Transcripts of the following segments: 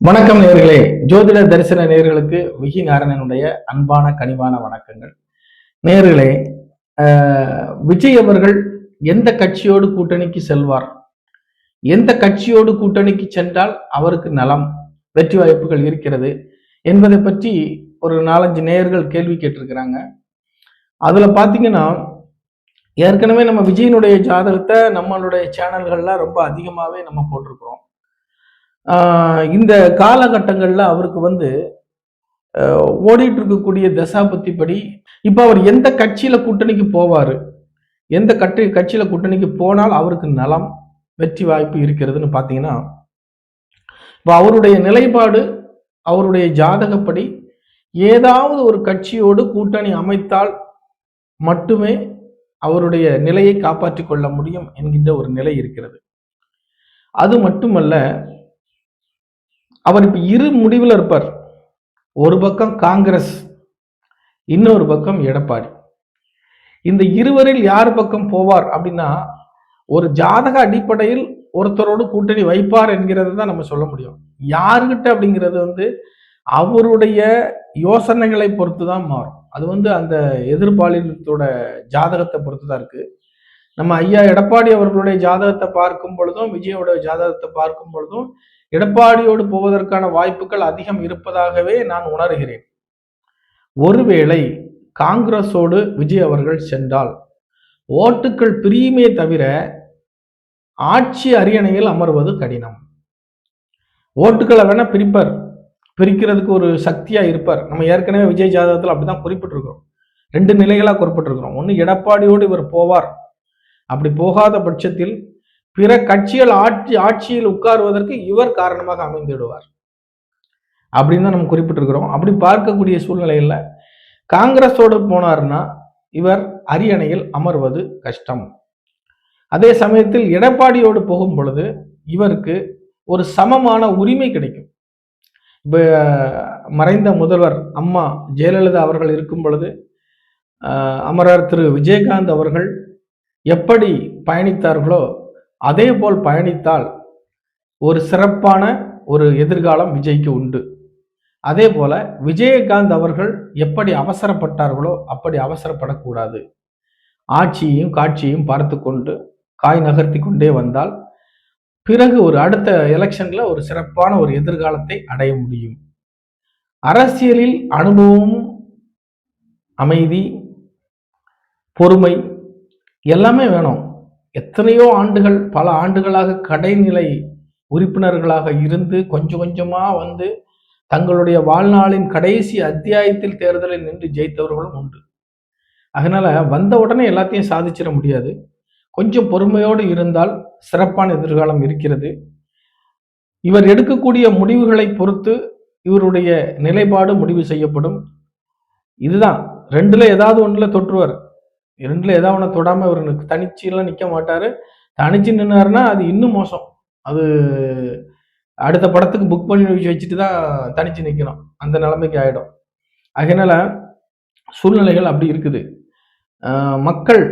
வணக்கம் நேர்களே ஜோதிட தரிசன நேர்களுக்கு விகி நாராயணனுடைய அன்பான கனிவான வணக்கங்கள். நேர்களே விஜய் அவர்கள் எந்த கட்சியோடு கூட்டணிக்கு செல்வார்? எந்த கட்சியோடு கூட்டணிக்கு சென்றால் அவருக்கு நலம் வெற்றி வாய்ப்புகள் இருக்கிறது என்பதை பற்றி ஒரு நாலஞ்சு நேயர்கள் கேள்வி கேட்டிருக்கிறாங்க. அதில் பார்த்தீங்கன்னா ஏற்கனவே நம்ம விஜயனுடைய ஜாதகத்தை நம்மளுடைய சேனல்கள்லாம் ரொம்ப அதிகமாகவே நம்ம போட்டிருக்கிறோம். இந்த காலகட்டங்களில் அவருக்கு வந்து ஓடிட்டு இருக்கக்கூடிய தசாபத்தி படி இப்போ அவர் எந்த கட்சியில் கூட்டணிக்கு போவார் எந்த கட்சி கட்சியில் கூட்டணிக்கு போனால் அவருக்கு நலம் வெற்றி வாய்ப்பு இருக்கிறதுன்னு பார்த்தீங்கன்னா இப்போ அவருடைய நிலைப்பாடு அவருடைய ஜாதகப்படி ஏதாவது ஒரு கட்சியோடு கூட்டணி அமைத்தால் மட்டுமே அவருடைய நிலையை காப்பாற்றிக் கொள்ள முடியும் என்கின்ற ஒரு நிலை இருக்கிறது. அது மட்டுமல்ல அவர் இப்போ இரு முடிவில் இருப்பார். ஒரு பக்கம் காங்கிரஸ் இன்னொரு பக்கம் எடப்பாடி. இந்த இருவரில் யார் பக்கம் போவார் அப்படின்னா ஒரு ஜாதக அடிப்படையில் ஒருத்தரோடு கூட்டணி வைப்பார் என்கிறது தான் நம்ம சொல்ல முடியும். யாருக்கிட்ட அப்படிங்கிறது வந்து அவருடைய யோசனைகளை பொறுத்து தான் மாறும். அது வந்து அந்த எதிர்பாலினத்தோட ஜாதகத்தை பொறுத்து தான் இருக்குது நம்ம ஐயா எடப்பாடி அவர்களுடைய ஜாதகத்தை பார்க்கும் பொழுதும் விஜயோட ஜாதகத்தை பார்க்கும் பொழுதும் எடப்பாடியோடு போவதற்கான வாய்ப்புகள் அதிகம் இருப்பதாகவே நான் உணர்கிறேன். ஒருவேளை காங்கிரஸோடு விஜய் அவர்கள் சென்றால் ஓட்டுக்கள் பிரியுமே தவிர ஆட்சி அரியணையில் அமர்வது கடினம். ஓட்டுக்களை வேணா பிரிப்பர். பிரிக்கிறதுக்கு ஒரு சக்தியா இருப்பார். நம்ம ஏற்கனவே விஜய் ஜாதகத்தில் அப்படிதான் குறிப்பிட்டிருக்கிறோம். ரெண்டு நிலைகளாக குறிப்பிட்டிருக்கிறோம். ஒன்று எடப்பாடியோடு இவர் போவார். அப்படி போகாத பட்சத்தில் பிற கட்சிகள் ஆட்சி ஆட்சியில் உட்காருவதற்கு இவர் காரணமாக அமைந்துவிடுவார் அப்படின்னு தான் நம்ம குறிப்பிட்டிருக்கிறோம். அப்படி பார்க்கக்கூடிய சூழ்நிலையில் காங்கிரஸோடு போனார்னா இவர் அரியணையில் அமர்வது கஷ்டம். அதே சமயத்தில் எடப்பாடியோடு போகும் பொழுது இவருக்கு ஒரு சமமான உரிமை கிடைக்கும். இப்போ மறைந்த முதல்வர் அம்மா ஜெயலலிதா அவர்கள் இருக்கும் பொழுது அமரர் திரு விஜயகாந்த் அவர்கள் எப்படி பயணித்தார்களோ அதே போல் பயணித்தால் ஒரு சிறப்பான ஒரு எதிர்காலம் விஜய்க்கு உண்டு. அதே போல விஜயகாந்த் அவர்கள் எப்படி அவசரப்பட்டார்களோ அப்படி அவசரப்படக்கூடாது. ஆட்சியையும் காட்சியையும் பார்த்து கொண்டு காய் நகர்த்தி கொண்டே வந்தால் பிறகு ஒரு அடுத்த எலெக்ஷன்ல ஒரு சிறப்பான ஒரு எதிர்காலத்தை அடைய முடியும். அரசியலில் அனுபவம் அமைதி பொறுமை எல்லாமே வேணும். எத்தனையோ ஆண்டுகள் பல ஆண்டுகளாக கடைநிலை உறுப்பினர்களாக இருந்து கொஞ்சம் கொஞ்சமாக வந்து தங்களுடைய வாழ்நாளின் கடைசி அத்தியாயத்தில் தேர்தலில் நின்று ஜெயித்தவர்களும் உண்டு. அதனால் வந்த உடனே எல்லாத்தையும் சாதிச்சிட முடியாது. கொஞ்சம் பொறுமையோடு இருந்தால் சிறப்பான எதிர்காலம் இருக்கிறது. இவர் எடுக்கக்கூடிய முடிவுகளை பொறுத்து இவருடைய நிலைப்பாடு முடிவு செய்யப்படும். இதுதான். ரெண்டுல ஏதாவது ஒன்றில் தொற்றுவர். இரண்டுல ஏதாவது ஒன்று தொடாம இவர் தனிச்செல்லாம் நிற்க மாட்டாரு. தனிச்சு நின்னாருன்னா அது இன்னும் மோசம். அது அடுத்த படத்துக்கு புக் பண்ணி வச்சுட்டு தான் தனிச்சு நிற்கணும் அந்த நிலைமைக்கு ஆயிடும். அதனால சூழ்நிலைகள் அப்படி இருக்குது. மக்கள்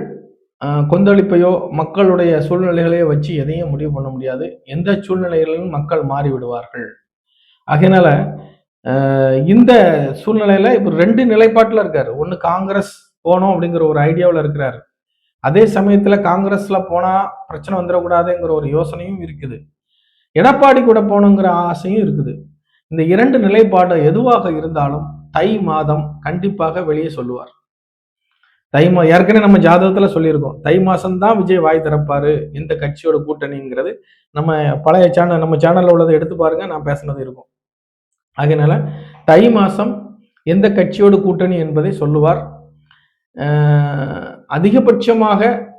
கொந்தளிப்பையோ மக்களுடைய சூழ்நிலைகளையோ வச்சு எதையும் முடிவு பண்ண முடியாது. எந்த சூழ்நிலைகளிலும் மக்கள் மாறி விடுவார்கள். அதனால இந்த சூழ்நிலையில இப்போ ரெண்டு நிலைப்பாட்டில் இருக்காரு. ஒன்று காங்கிரஸ் போகணும் அப்படிங்கிற ஒரு ஐடியாவில் இருக்கிறாரு. அதே சமயத்தில் காங்கிரஸ்ல போனால் பிரச்சனை வந்துடக்கூடாதுங்கிற ஒரு யோசனையும் இருக்குது. எடப்பாடி கூட போகணுங்கிற ஆசையும் இருக்குது. இந்த இரண்டு நிலைப்பாடு எதுவாக இருந்தாலும் தை மாதம் கண்டிப்பாக வெளியே சொல்லுவார். தை மா ஏற்கனவே நம்ம ஜாதகத்துல சொல்லியிருக்கோம். தை மாதம்தான் விஜய் வாய் திறப்பாரு. எந்த கட்சியோட கூட்டணிங்கிறது நம்ம பழைய சேனல் நம்ம சேனலில் உள்ளதை எடுத்து பாருங்க நான் பேசுனது இருக்கும். அதனால தை மாதம் எந்த கட்சியோட கூட்டணி என்பதை சொல்லுவார். அதிகபட்சமாக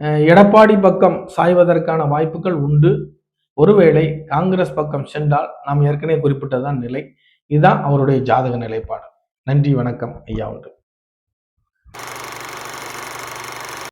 எடப்பாடி பக்கம் சாய்வதற்கான வாய்ப்புகள் உண்டு. ஒருவேளை காங்கிரஸ் பக்கம் சென்றால் நாம் ஏற்கனவே குறிப்பிட்டதான் நிலை. இதுதான் அவருடைய ஜாதக நிலைப்பாடு. நன்றி வணக்கம். ஐயா ஒன்று